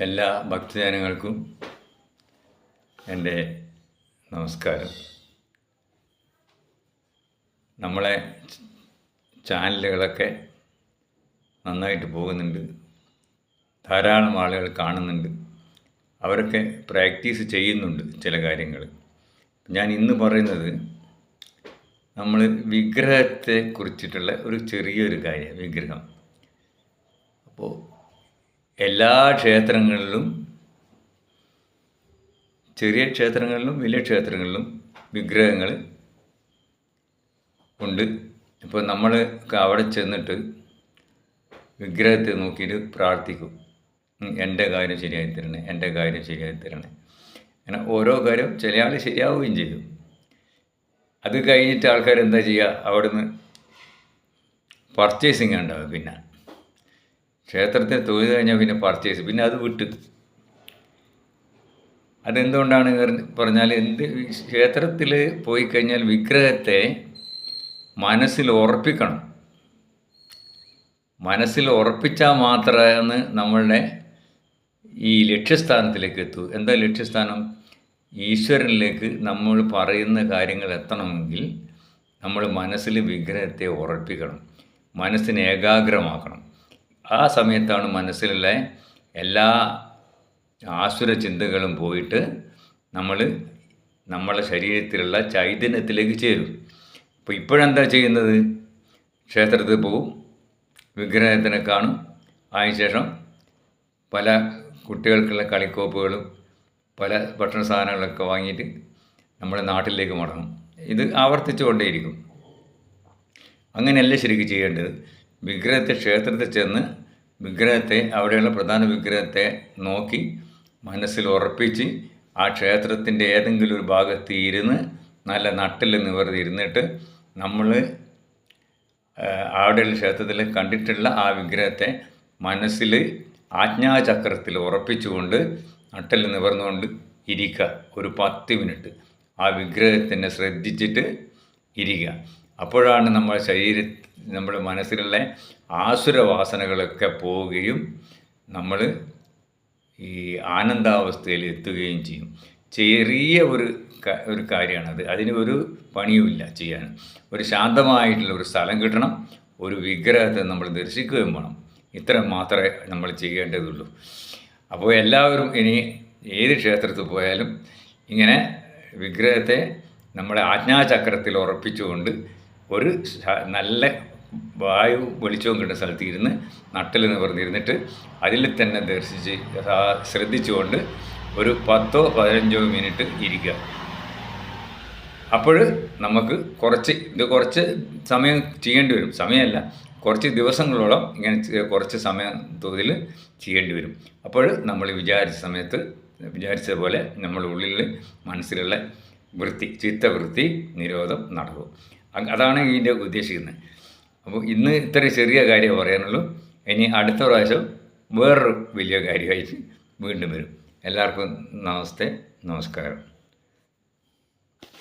എല്ലാ ഭക്തജനങ്ങൾക്കും എന്റെ നമസ്കാരം. നമ്മളെ ചാനലുകളൊക്കെ നന്നായിട്ട് പോകുന്നുണ്ട്. ധാരാളം ആളുകൾ കാണുന്നുണ്ട്. അവരൊക്കെ പ്രാക്ടീസ് ചെയ്യുന്നുണ്ട് ചില കാര്യങ്ങൾ. ഞാൻ ഇന്ന് പറയുന്നത് നമ്മൾ വിഗ്രഹത്തെ കുറിച്ചിട്ടുള്ള ഒരു ചെറിയൊരു കാര്യം വിഗ്രഹം. അപ്പോൾ എല്ലാ ക്ഷേത്രങ്ങളിലും ചെറിയ ക്ഷേത്രങ്ങളിലും വലിയ ക്ഷേത്രങ്ങളിലും വിഗ്രഹങ്ങൾ ഉണ്ട്. ഇപ്പോൾ നമ്മൾ അവിടെ ചെന്നിട്ട് വിഗ്രഹത്തെ നോക്കിയിട്ട് പ്രാർത്ഥിക്കും. എന്റെ കാര്യം ശരിയായി തരണേ എന്റെ കാര്യം ശരിയായി തരണേ. അങ്ങനെ ഓരോ കാര്യം ചില ആൾ ശരിയാവുകയും ചെയ്യും. അത് കഴിഞ്ഞിട്ട് ആൾക്കാർ എന്താ ചെയ്യുക? അവിടുന്ന് പർച്ചേസിങ് ഉണ്ടാവും പിന്നെ. ക്ഷേത്രത്തിൽ തൊഴുത് കഴിഞ്ഞാൽ പിന്നെ പർച്ചേസ് പിന്നെ അത് വിട്ട്. അതെന്തുകൊണ്ടാണ് പറഞ്ഞ- പറഞ്ഞാൽ എന്ത് ക്ഷേത്രത്തിൽ പോയി കഴിഞ്ഞാൽ വിഗ്രഹത്തെ മനസ്സിൽ ഉറപ്പിക്കണം. മനസ്സിൽ ഉറപ്പിച്ചാൽ മാത്രമാണ് നമ്മളുടെ ഈ ലക്ഷ്യസ്ഥാനത്തിലേക്ക് എത്തൂ. എന്താ ലക്ഷ്യസ്ഥാനം? ഈശ്വരനിലേക്ക് നമ്മൾ പറയുന്ന കാര്യങ്ങൾ എത്തണമെങ്കിൽ നമ്മൾ മനസ്സിൽ വിഗ്രഹത്തെ ഉറപ്പിക്കണം. മനസ്സിനെ ഏകാഗ്രമാക്കണം. ആ സമയത്താണ് മനസ്സിലുള്ള എല്ലാ ആസുര ചിന്തകളും പോയിട്ട് നമ്മൾ നമ്മളെ ശരീരത്തിലുള്ള ചൈതന്യത്തിലേക്ക് ചേരും. അപ്പോൾ ഇപ്പോഴെന്താ ചെയ്യുന്നത്? ക്ഷേത്രത്തിൽ പോവും വിഗ്രഹത്തിനെ കാണും. അതിനുശേഷം പല കുട്ടികൾക്കുള്ള കളിക്കോപ്പുകളും പല ഭക്ഷണ സാധനങ്ങളൊക്കെ വാങ്ങിയിട്ട് നമ്മുടെ നാട്ടിലേക്ക് മടങ്ങും. ഇത് ആവർത്തിച്ചുകൊണ്ടേയിരിക്കും. അങ്ങനെയല്ല ശരിക്കും ചെയ്യേണ്ടത്? വിഗ്രഹത്തെ ക്ഷേത്രത്തിൽ ചെന്ന് വിഗ്രഹത്തെ അവിടെയുള്ള പ്രധാന വിഗ്രഹത്തെ നോക്കി മനസ്സിൽ ഉറപ്പിച്ച് ആ ക്ഷേത്രത്തിന്റെ ഏതെങ്കിലും ഒരു ഭാഗത്ത് ഇരുന്ന് നല്ല നട്ടിൽ നിവർത്തി ഇരുന്നിട്ട് നമ്മൾ അവിടെയുള്ള ക്ഷേത്രത്തിൽ കണ്ടിട്ടുള്ള ആ വിഗ്രഹത്തെ മനസ്സിൽ ആജ്ഞാചക്രത്തിൽ ഉറപ്പിച്ചുകൊണ്ട് നട്ടിൽ നിവർന്നുകൊണ്ട് ഇരിക്കുക. ഒരു പത്ത് മിനിറ്റ് ആ വിഗ്രഹത്തിനെ ശ്രദ്ധിച്ചിട്ട് ഇരിക്കുക. അപ്പോഴാണ് നമ്മുടെ ശരീര നമ്മുടെ മനസ്സിലുള്ള ആസുരവാസനകളൊക്കെ പോവുകയും നമ്മൾ ഈ ആനന്ദാവസ്ഥയിൽ എത്തുകയും ചെയ്യും. ചെറിയ ഒരു ഒരു കാര്യമാണത്. അതിന് ഒരു പണിയുമില്ല ചെയ്യാൻ. ഒരു ശാന്തമായിട്ടുള്ള ഒരു സ്ഥലം കിട്ടണം. ഒരു വിഗ്രഹത്തെ നമ്മൾ ദർശിക്കുകയും വേണം. ഇത്ര മാത്രമേ നമ്മൾ ചെയ്യേണ്ടതുള്ളൂ. അപ്പോൾ എല്ലാവരും ഇനി ഏത് ക്ഷേത്രത്തിൽ പോയാലും ഇങ്ങനെ വിഗ്രഹത്തെ നമ്മുടെ ആജ്ഞാചക്രത്തിൽ ഉറപ്പിച്ചുകൊണ്ട് ഒരു നല്ല വായു വെളിച്ചവും കിട്ടുന്ന സ്ഥലത്ത് ഇരുന്ന് നട്ടിൽ നിവർന്നിരുന്നിട്ട് അതിൽ തന്നെ ദർശിച്ച് ശ്രദ്ധിച്ചുകൊണ്ട് ഒരു പത്തോ പതിനഞ്ചോ മിനിറ്റ് ഇരിക്കുക. അപ്പോൾ നമുക്ക് കുറച്ച് ഇത് കുറച്ച് സമയം ചെയ്യേണ്ടി വരും. സമയമല്ല കുറച്ച് ദിവസങ്ങളോളം ഇങ്ങനെ കുറച്ച് സമയം തോതിൽ ചെയ്യേണ്ടി വരും. അപ്പോൾ നമ്മൾ വിചാരിച്ച സമയത്ത് വിചാരിച്ചതുപോലെ നമ്മുടെ ഉള്ളിൽ മനസ്സിലുള്ള വൃത്തി ചിത്തവൃത്തി നിരോധം നടക്കും. അതാണ് ഇതിന്റെ ഉദ്ദേശിക്കുന്നത്. അപ്പോൾ ഇന്ന് ഇത്ര ചെറിയ കാര്യം പറയാനുള്ളൂ. ഇനി അടുത്ത പ്രാവശ്യം വേറൊരു വലിയ കാര്യമായിട്ട് വീണ്ടും വരും. എല്ലാവർക്കും നമസ്തേ നമസ്കാരം.